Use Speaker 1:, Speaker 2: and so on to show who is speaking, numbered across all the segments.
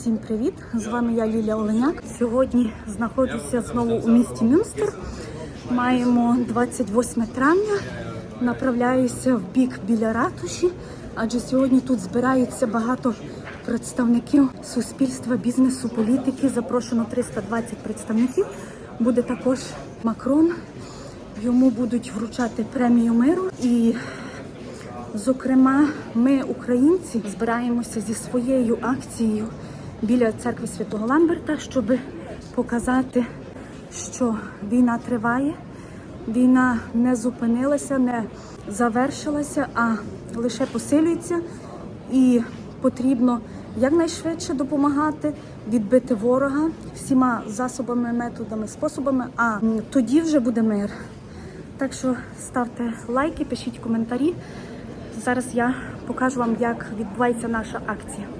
Speaker 1: Всім привіт! З вами я Лілія Оленяк. Сьогодні знаходжуся знову у місті Мюнстер. Маємо 28 травня. Направляюся в бік біля ратуші, адже сьогодні тут збирається багато представників суспільства, бізнесу, політики. Запрошено 320 представників. Буде також Макрон. Йому будуть вручати премію миру і Зокрема, ми, українці, збираємося зі своєю акцією біля церкви Святого Ламберта, щоб показати, що війна триває, війна не зупинилася, не завершилася, а лише посилюється, і потрібно якнайшвидше допомагати відбити ворога всіма засобами, методами, способами. А тоді вже буде мир. Так що ставте лайки, пишіть коментарі. Зараз я покажу вам, як відбувається наша акція.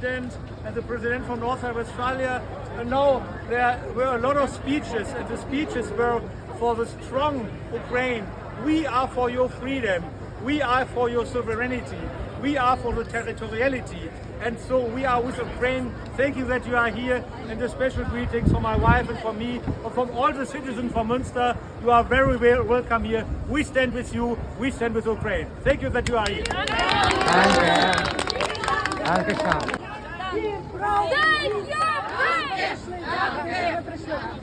Speaker 2: Bundespräsident and the President from North Rhine-Westphalia. And now there were a lot of speeches, and the speeches were for the strong Ukraine. We are for your freedom. We are for your sovereignty. We are for the territoriality. And so we are with Ukraine. Thank you that you are here. And a special greetings for my wife and for me, and from all the citizens from Münster. You are very well welcome here. We stand with you. We stand with Ukraine. Thank you that you are here.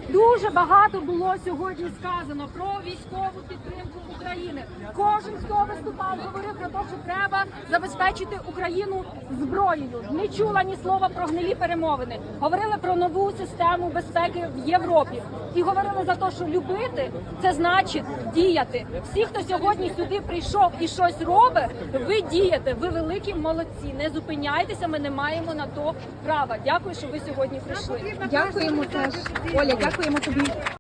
Speaker 3: Дуже багато було сьогодні сказано про військову підтримку України. Кожен, хто виступав, говорив про те, що треба забезпечити Україну зброєю. Не чула ні слова про гнилі перемовини. Говорили про нову систему безпеки в Європі і говорили за те, що любити це значить діяти. Всі, хто сьогодні сюди прийшов і щось робить, ви дієте. Ви великі молодці. Не зупиняйтеся. Ми не маємо на то права. Дякую, що ви сьогодні прийшли.
Speaker 4: Дякуємо теж. Оля, дякуємо тобі.